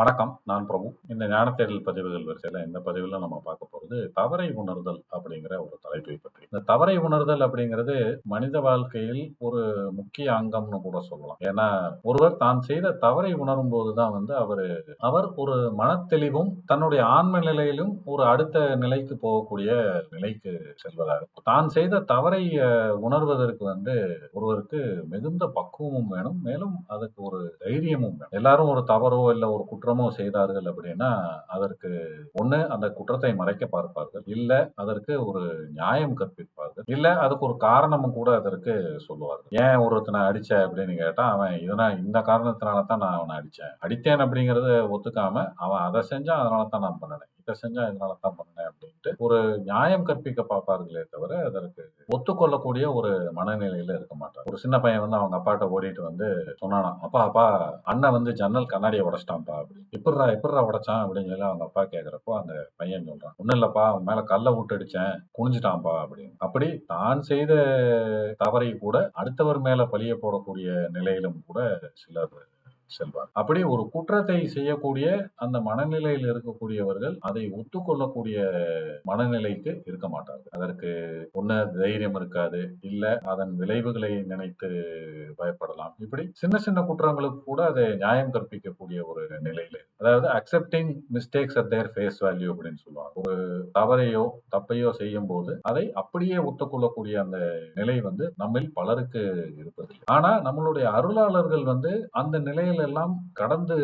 வணக்கம் நான் பிரபு. இந்த ஞானத்தேடல் பதிவுகள் வரிசையில் இந்த பதிவில் நம்ம பார்க்க போகிறது தவறை உணர்தல் அப்படிங்கிற ஒரு தலைப்பை பற்றி. இந்த தவறை உணர்தல் அப்படிங்கிறது மனித வாழ்க்கையில் ஒரு முக்கிய அங்கம்னு கூட சொல்லலாம். ஏன்னா ஒருவர் தான் செய்த தவறை உணரும் போதுதான் வந்து அவர் அவர் ஒரு மனத்தெளிவும் தன்னுடைய ஆன்ம நிலையிலும் ஒரு அடுத்த நிலைக்கு போகக்கூடிய நிலைக்கு செல்வதாக இருக்கும். தான் செய்த தவறை உணர்வதற்கு வந்து ஒருவருக்கு மிகுந்த பக்குவமும் வேணும். மேலும் அதுக்கு ஒரு தைரியமும் வேணும். எல்லாரும் ஒரு தவறோ இல்லை ஒரு குற்றமோ செய்தார்கள் அப்படின்னா அதற்கு ஒன்று அந்த குற்றத்தை மறைக்க பார்ப்பார்கள். இல்லை அதற்கு ஒரு நியாயம் கற்பிப்பார்கள் இல்ல அதுக்கு ஒரு காரணமும் கூட அதற்கு சொல்லுவார் ஏன் ஒருத்தனை அடிச்ச அப்படின்னு கேட்டா அவன் இதனா இந்த காரணத்தினால தான் நான் அவனை அடிச்சேன். அடித்தேன் அப்படிங்கறத ஒத்துக்காம அவன் அதை செஞ்சான் அதனால தான் நான் பண்ணினேன் செஞ்சா இதனால தான் பண்ணேன் அப்படின்ட்டு ஒரு நியாயம் கற்பிக்க பார்ப்பார்களே தவிர அதற்கு ஒத்துக்கொள்ளக்கூடிய ஒரு மனநிலையில இருக்க மாட்டார். ஒரு சின்ன பையன் வந்து அவங்க அப்பாட்ட ஓடிட்டு வந்து சொன்னானா அப்பா அப்பா அண்ணன் வந்து ஜன்னல் கண்ணாடியை உடச்சிட்டான்ப்பா அப்படி. இப்படிரா எப்படிடா உடைச்சான்? அப்படின்னு சொல்லி அவங்க அப்பா கேட்கிறப்போ அந்த பையன் சொல்றான் ஒண்ணும் இல்லப்பா அவன் மேல கல்ல விட்டு அடிச்சேன் குனிஞ்சிட்டான்ப்பா அப்படின்னு. அப்படி தான் செய்த தவறை கூட அடுத்தவர் மேல பழிய போடக்கூடிய நிலையிலும் கூட சிலர் செல்வார். அப்படி ஒரு குற்றத்தை செய்யக்கூடிய அந்த மனநிலையில் இருக்கக்கூடியவர்கள் அதை ஒத்துக்கொள்ளக்கூடிய மனநிலைக்கு இருக்க மாட்டார்கள். அதற்கு ஒண்ணு தைரியம் இருக்காது. இல்ல அதன் விளைவுகளை நினைத்து பயப்படலாம். இப்படி சின்ன சின்ன குற்றங்களுக்கு கூட அதை நியாயம் கற்பிக்கக்கூடிய ஒரு நிலையில. அதாவது accepting mistakes at their face value அப்படின்னு சொல்லுவாங்க. ஒரு தவறையோ தப்பையோ செய்யும் போது அதை அப்படியே ஒத்துக்கொள்ளக்கூடிய அந்த நிலை வந்து நம்மில் பலருக்கு இருப்பதில்லை. ஆனா நம்மளுடைய அருளாளர்கள் வந்து அந்த நிலையில எல்லாம் கடந்து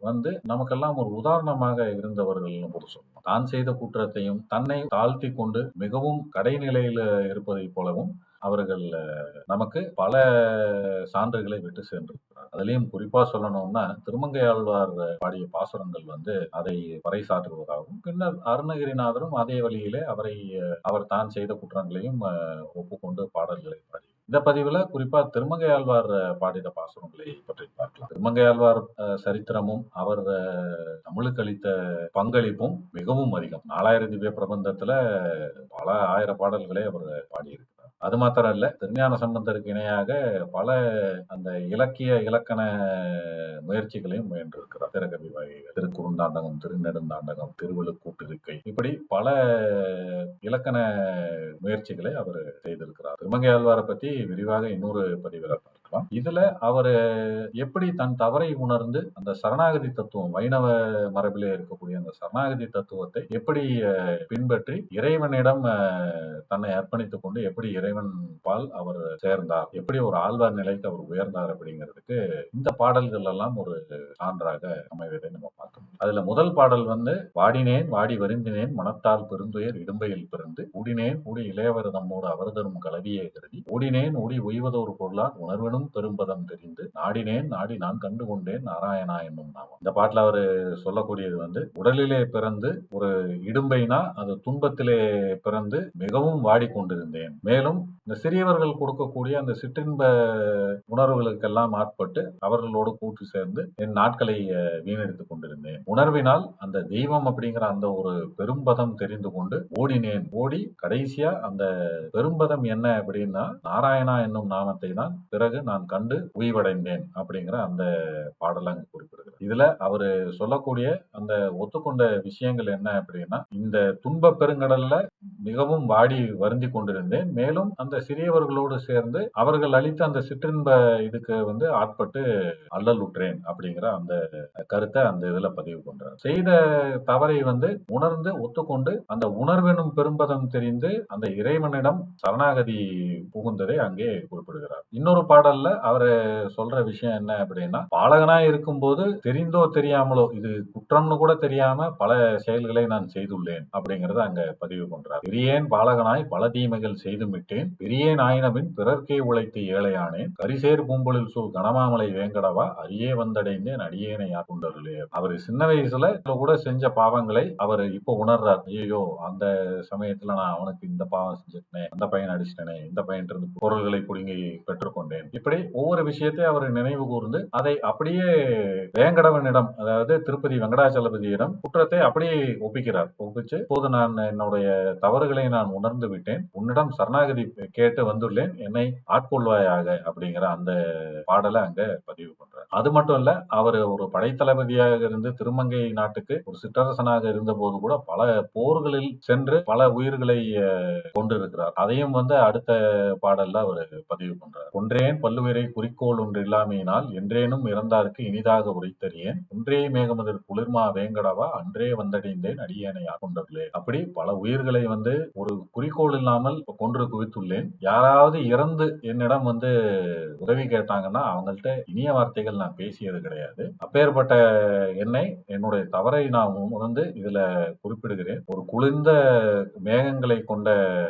வந்து நமக்கெல்லாம் ஒரு உதாரணமாக இருந்தவர்கள் கூட சொல்லலாம். தான் செய்த குற்றத்தையும் தன்னை தாழ்த்தி கொண்டு மிகவும் கடைநிலையில இருப்பதைப் போலவும் அவர்கள் நமக்கு பல சான்றுகளை விட்டு சென்றிருக்கிறார். அதுலயும் குறிப்பா சொல்லணும்னா திருமங்கையாழ்வார் பாடிய பாசுரங்கள் வந்து அதை பறைசாற்றுவதாகவும் பின்னர் அருணகிரிநாதரும் அதே வழியிலே அவரை அவர் தான் செய்த குற்றங்களையும் ஒப்புக்கொண்டு பாடல்களை பாடி இந்த பதிவுல குறிப்பா திருமங்கை ஆழ்வார் அஹ், பாடிய பாசுரங்களை பற்றி பார்க்கலாம். திருமங்கை ஆழ்வார் சரித்திரமும் அவர் தமிழுக்கு அளித்த பங்களிப்பும் மிகவும் அதிகம். நாலாயிரம் திவ்ய பிரபந்தத்துல பல ஆயிரம் பாடல்களை அவர் பாடியிருக்கிறார். அது மாத்திரம் இல்ல திருஞான சம்பந்தருக்கு இணையாக பல அந்த இலக்கிய இலக்கண முயற்சிகளையும் முயன்றிருக்கிறார். திரகவி வகைகள் திருக்குறுந்தாண்டகம் திருநெடுந்தாண்டகம் திருவள்ளுக்கூட்டிருக்கை இப்படி பல இலக்கண முயற்சிகளை அவர் செய்திருக்கிறார். திருமங்கை ஆழ்வாரை பத்தி விரிவாக இன்னொரு பதிவில் பார்க்கலாம். இதுல அவர் எப்படி தன் தவறை உணர்ந்து அந்த சரணாகதி தத்துவம் வைணவ மரபிலே இருக்கக்கூடிய அந்த சரணாகதி தத்துவத்தை எப்படி பின்பற்றி இறைவனிடம் தன்னை அர்ப்பணித்துக் கொண்டு எப்படி இறைவன் பால் அவர் சேர்ந்தார் எப்படி ஒரு ஆழ்வார் நிலைக்கு அவர் உயர்ந்தார் அப்படிங்கிறதுக்கு இந்த பாடல்கள் எல்லாம் ஒரு சான்றாக அமைவதை நம்ம பார்க்கணும் அதுல முதல் பாடல் வந்து வாடினேன் வாடி வருந்தினேன் மனத்தால் பெருந்துயர் இடும்பையில் பிறந்து ஊடினேன் ஊடி இளையவர் தம்மோடு அவர் தரும் கலவியை கருதி ஊடினேன் ஊடி உய்வதோர் பொருளால் உணர்வெனும் பெரும்பதம் தெரிந்து நாடினேன் நாடி நான் கண்டு கொண்டேன் நாராயணா என்னும் நாமம். இந்த பாட்டுல அவரு சொல்லக்கூடியது வந்து உடலிலே பிறந்து ஒரு இடும்பைனா அது துன்பத்திலே பிறந்து மிகவும் வாடிக்கொண்டிருந்தேன். மேலும் இந்த சிறியவர்கள் கொடுக்கக்கூடிய அந்த சிற்றின்ப உணர்வுகளுக்கெல்லாம் ஆட்பட்டு அவர்களோடு கூட்டு சேர்ந்து என் நாட்களை வீணடித்துக் கொண்டிருந்தேன். உணர்வினால் அந்த தெய்வம் அப்படிங்கிற அந்த ஒரு பெரும்பதம் தெரிந்து கொண்டு ஓடினேன். ஓடி கடைசியா அந்த பெரும்பதம் என்ன அப்படின்னா நாராயணா என்னும் நாமத்தை தான் பிறகு நான் கண்டு உய்வடைந்தேன் அப்படிங்கிற அந்த பாடல குறிப்பிடுது. இதுல அவரு சொல்லக்கூடிய அந்த ஒத்துக்கொண்ட விஷயங்கள் என்ன அப்படின்னா இந்த துன்ப பெருங்கடல்ல மிகவும் வாடி வருந்தி கொண்டிருந்தேன். மேலும் அந்த சிறியவர்களோடு சேர்ந்து அவர்கள் அளித்த அந்த சிற்றின்ப இதுக்கு வந்து ஆட்பட்டு அல்லலுற்றேன் அப்படிங்கிற அந்த கருத்தை அந்த இதுல பதிவு பண்றார். செய்த தவறை வந்து உணர்ந்து ஒத்துக்கொண்டு அந்த உணர்வெனும் பெரும்பதம் தெரிந்து அந்த இறைவனிடம் சரணாகதி புகுந்ததை அங்கே குறிப்பிடுகிறார். இன்னொரு பாடல்ல அவரு சொல்ற விஷயம் என்ன அப்படின்னா பாலகனா இருக்கும்போது தெரிந்தோ தெரியாமலோ இது குற்றம்னு கூட தெரியாம பல செயல்களை நான் செய்துள்ளேன் அப்படிங்கறத அங்க பதிவு பண்றார். பெரியேன் பாலகனாய் பல தீமைகள் செய்து விட்டேன் பெரியேன் ஆயினபின் பிறர்க்கே உழைத்து ஏழையானேன். கரிசேர் பூம்பொழில் சூழ் கனமாமலை வேங்கடவா அரியே வந்தடைந்தேன் அடியேனை யாருண்டருளே அவர் சின்ன வயசுல கூட செஞ்ச பாவங்களை அவர் இப்போ உணர்றார். ஐயோ அந்த சமயத்துல நான் அவனுக்கு இந்த பாவம் செஞ்சுட்டேனே அந்த பையன் அடிச்சிட்டேனே இந்த பையன் இருந்து பொருள்களை புடுங்கி பெற்றுக்கொண்டேன். இப்படி ஒவ்வொரு விஷயத்தை அவர் நினைவு கூர்ந்து அதை அப்படியே வேங்க வேங்கடவனிடம் அதாவது திருப்பதி வெங்கடாச்சலபதியிடம் குற்றத்தை அப்படியே ஒப்பிக்கிறார். ஒப்பிச்சு போது நான் என்னுடைய தவறுகளை நான் உணர்ந்து விட்டேன். உன்னிடம் சரணாகதி கேட்டு வந்துள்ளேன். என்னை ஆட்கொள்வாயாக அப்படிங்கிற அந்த பாடலை அங்க பதிவு பண்றார் அது மட்டும் இல்ல அவர் ஒரு படைத்தளபதியாக இருந்து திருமங்கை நாட்டுக்கு ஒரு சிற்றரசனாக இருந்த போது கூட பல போர்களில் சென்று பல உயிர்களை கொண்டிருக்கிறார் அதையும் வந்து அடுத்த பாடல்ல அவர் பதிவு பண்றார். ஒன்றேன் பல்லுயிரை குறிக்கோள் ஒன்று இல்லாமையினால் என்றேனும் இறந்தாருக்கு இனிதாக உரைத்தறியேன். ஒன்றே மேகமதில் குளிர்மா வேங்கடவா அன்றே வந்தடைந்தேன் அடியேனை கொண்டர்களே அப்படி பல உயிர்களை வந்து ஒரு குறிக்கோள் இல்லாமல் கொன்று குவித்துள்ளேன். யாராவது இறந்து என்னிடம் வந்து உதவி கேட்டாங்கன்னா அவங்கள்ட்ட இனிய வார்த்தைகள் நான் பேசியது கிடையாது. அப்பேற்பட்ட என்னை என்னுடைய தவறை நான் உணர்ந்து இதுல குறிப்பிடுகிறேன். ஒரு குளிர்ந்த மேகங்களை கொண்ட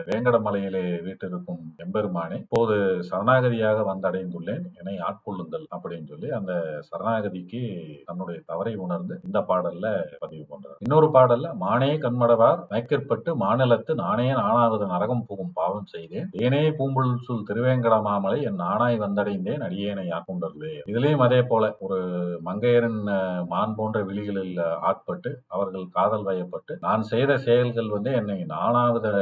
வேங்கட மலையிலே வீட்டிருக்கும் எம்பெருமானே இப்போது சரணாகதியாக வந்தடைந்துள்ளேன். என்னை ஆட்கொள்ளுங்கள் அப்படின்னு சொல்லி அந்த சரணாகதிக்கு தன்னுடைய தவறை உணர்ந்து இந்த பாடல்ல பதிவு பண்றார். இன்னொரு பாடல்ல மானே கண்மடவார் மயக்கிற்பட்டு மாநிலத்து நானே நானாவது நரகம் புகும் பாவம் செய்தேன். ஏனே பூம்புல் சொல் திருவேங்கட மாமலை என் நானாய் வந்தடைந்தேன் அடியேனை ஆட்கொண்டருளே இதுலயும் அதே போல ஒரு மங்கையரின் மான் போன்ற விழிகளில் ஆட்பட்டு அவர்கள் காதல் வயப்பட்டு நான் செய்த செயல்கள் வந்து என்னை நானாவது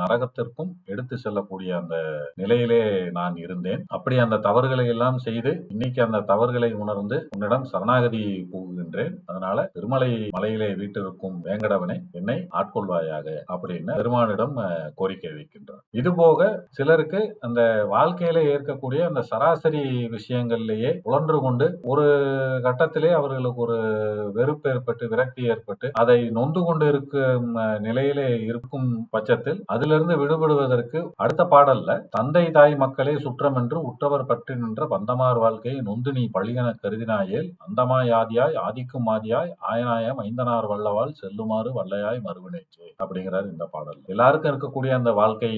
நரகத்திற்கும் எடுத்து செல்லக்கூடிய அந்த நிலையிலே நான் இருந்தேன். அப்படி அந்த தவறுகளை எல்லாம் செய்து இன்னைக்கு அந்த தவறுகளை உணர்ந்து உன்னிடம் சரணாகதி போகின்றேன் அதனால திருமலை மலையிலே வீட்டிற்கும் வேங்கடவனை என்னை ஆட்கொள்வாயாக அப்படின்னு பெருமானிடம் கோரிக்கை வைக்கின்றார். இது போக சிலருக்கு அந்த வாழ்க்கையில ஏற்கக்கூடிய அந்த சராசரி விஷயங்கள்லேயே உழன்று கொண்டு ஒரு கட்டத்திலே அவர்களுக்கு ஒரு வெறுப்பு ஏற்பட்டு விரக்தி ஏற்பட்டு அதை நொந்து கொண்டு இருக்கும் நிலையிலே இருக்கும் பட்சத்தில் அதிலிருந்து விடுபடுவதற்கு அடுத்த பாடல்ல தந்தை தாய் மக்களே சுற்றம் என்று உற்றவர் பற்றி நின்ற பந்தமார் வாழ்க்கையை நொந்து நீ பழியென கருதினாயேல் அந்தமாய் ஆதியாய் ஆதிக்கும் ஆதியாய் ஆயனாயம் ஐந்தனார் வல்லவாள் செல்லுமாறு வல்லையாய் மறுவினைச்சு அப்படிங்கிறார் இந்த பாடல். எல்லாருக்கும் இருக்கக்கூடிய அந்த வாழ்க்கை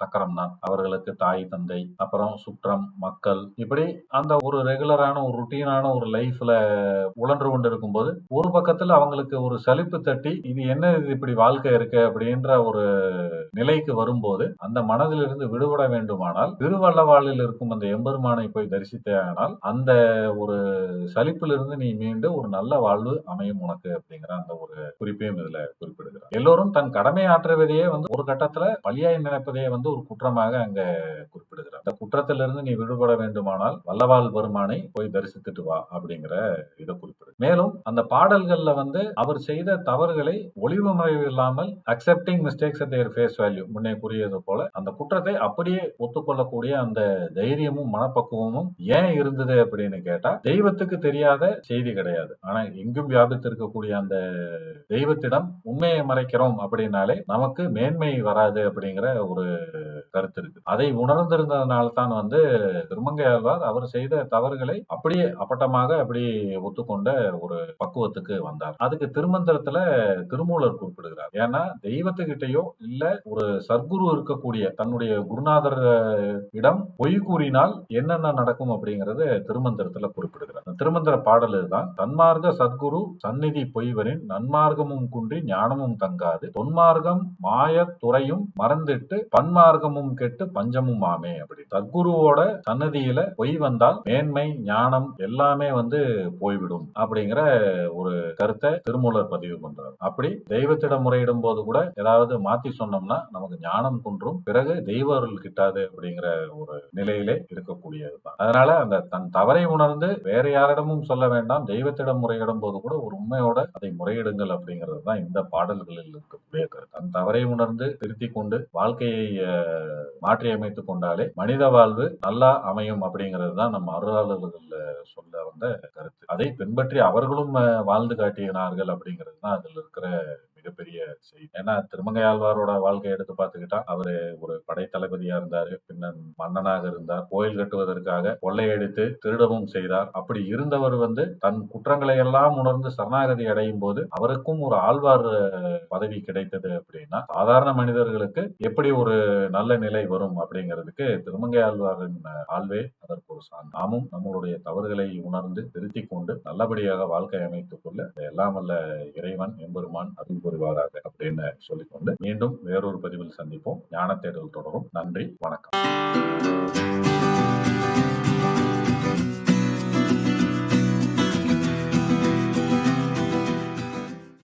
சக்கரம் தான் அவர்களுக்கு தாய் தந்தை அப்புறம் சுற்றம் மக்கள் இப்படி அந்த ஒரு ஒரு ரெகுலரான ஒரு ருட்டீனான ஒரு லைஃப்ல உழன்று கொண்டு இருக்கும்போது ஒரு பக்கத்துல அவங்களுக்கு ஒரு சலிப்பு தட்டி இது என்ன இது இப்படி வாழ்க்கை இருக்கு? அப்படின்ற ஒரு நிலைக்கு வரும்போது அந்த மனதிலிருந்து விடுபட வேண்டுமானால் திருவள்ளவாளில் இருக்கும் அந்த எம்பெருமானை போய் தரிசித்தேனால் அந்த ஒரு சலிப்பிலிருந்து நீ மீண்டு ஒரு நல்ல வாழ்வு அமையும் உனக்கு அப்படிங்கிற அந்த ஒரு குறிப்பையும் இதுல குறிப்பிடுகிறார். எல்லோரும் தன் கடமை ஆற்றுவதையே வந்து ஒரு கட்டத்துல பலியாய் நினைப்பதையே வந்து ஒரு குற்றமாக அங்க குறிப்பிடுகிறார் அந்த குற்றத்திலிருந்து நீ விடுபட வேண்டுமானால் வல்லவாள் பெருமானை போய் தரிசித்துட்டு வா அப்படிங்கிற இதை குறிப்பிடு மேலும் அந்த பாடல்கள்ல வந்து அவர் செய்த தவறுகளை ஒளிவு மறைவு இல்லாமல் accepting mistakes at their face value முன்னே கூறியது போல அந்த குற்றத்தை அப்படியே ஒத்துக்கொள்ளக்கூடிய அந்த தைரியமும் மனப்பக்குவமும் ஏன் இருந்தது அப்படின்னு கேட்டா தெய்வத்துக்கு தெரியாத செய்தி கிடையாது. ஆனா எங்கும் வியாபித்திருக்கக்கூடிய அந்த தெய்வத்திடம் உண்மையை மறைக்கிறோம் அப்படின்னாலே நமக்கு மேன்மை வராது அப்படிங்கிற ஒரு கருத்து இருக்கு. அதை உணர்ந்திருந்ததுனால தான் வந்து திருமங்கை ஆழ்வார் அவர் செய்த தவறுகளை அப்படியே அப்பட்டமாக அப்படி ஒத்துக்கொண்ட ஒரு பக்குவத்துக்கு வந்தார். அதுக்கு திருமந்திரத்துல திருமூலர் குறிப்பிடுகிறார். ஏன்னா தெய்வத்துக்கிட்டயோ இல்ல ஒரு சர்க்குரு இருக்கக்கூடிய தன்னுடைய குருநாதர் இடம் பொய் கூறினால் என்னென்ன நடக்கும் அப்படிங்கறது திருமந்திரத்துல குறிப்பிடுகிறார். திருமந்திர பாடல் இதுதான். தன்மார்க்க சத்குரு சந்நிதி பொய்வரின் நன்மார்க்கமும் குன்றி ஞானமும் தங்காது. தொன்மார்க்கம் மாய துறையும் மறந்துட்டு பன்மார்க்கமும் கெட்டு பஞ்சமும் ஆமே அப்படி. சத்குருவோட சன்னதியில பொய் வந்தால் மேன்மை ஞானம் எல்லாமே வந்து போய்விடும். அப்படி அப்படிங்கிற ஒரு கருத்தை திருமூலர் பதிவு பண்றார். அப்படி தெய்வத்திடம் முறையிடும் போது கூட ஏதாவது மாத்தி சொன்னோம்னா நமக்கு ஞானம் குன்றும். பிறகு தெய்வ அருள் கிட்டாது அப்படிங்கிற ஒரு நிலையிலே இருக்கக்கூடியதுதான். அதனால அந்த தன் தவறை உணர்ந்து வேற யாரிடமும் சொல்ல வேண்டாம். தெய்வத்திடம் முறையிடும் போது கூட ஒரு உண்மையோட அதை முறையிடுங்கள் அப்படிங்கிறது தான் இந்த பாடல்களில் இருக்கக்கூடிய கருத்து. தன் தவறை உணர்ந்து திருத்தி கொண்டு வாழ்க்கையை மாற்றி அமைத்துக் கொண்டாலே மனித வாழ்வு நல்லா அமையும் அப்படிங்கிறது தான் நம்ம அருளாளர்கள் சொல்ல வந்த கருத்து. அதை பின்பற்றி அவர்களும் வாழ்ந்து காட்டினார்கள் அப்படிங்கிறது தான் அதுல இருக்கிற மிகப்பெரிய செய்தி. ஏன்னா திருமங்கையாழ்வாரோட வாழ்க்கையை எடுத்து பார்த்துக்கிட்டா அவரு ஒரு படைத்தளபதியா இருந்தாரு பின்னர் மன்னனாக இருந்தார். கோயில் கட்டுவதற்காக கொள்ளையடித்து திருடவும் செய்தார். அப்படி இருந்தவர் வந்து தன் குற்றங்களை எல்லாம் உணர்ந்து சரணாகதி அடையும் போது அவருக்கும் ஒரு ஆழ்வார் பதவி கிடைத்தது அப்படின்னா சாதாரண மனிதர்களுக்கு எப்படி ஒரு நல்ல நிலை வரும் அப்படிங்கிறதுக்கு திருமங்கை ஆழ்வாரின் ஆழ்வே அதற்கு ஒரு சான்று. நாமும் நம்மளுடைய தவறுகளை உணர்ந்து திருத்திக் கொண்டு நல்லபடியாக வாழ்க்கை அமைத்துக் கொள்ள எல்லாம் அல்ல இறைவன் எம்பெருமான் அருள் புரிவாராக அப்படின்னு சொல்லிக்கொண்டு மீண்டும் வேறொரு பதிவில் சந்திப்போம். ஞான தேடல் தொடரும். நன்றி. வணக்கம்.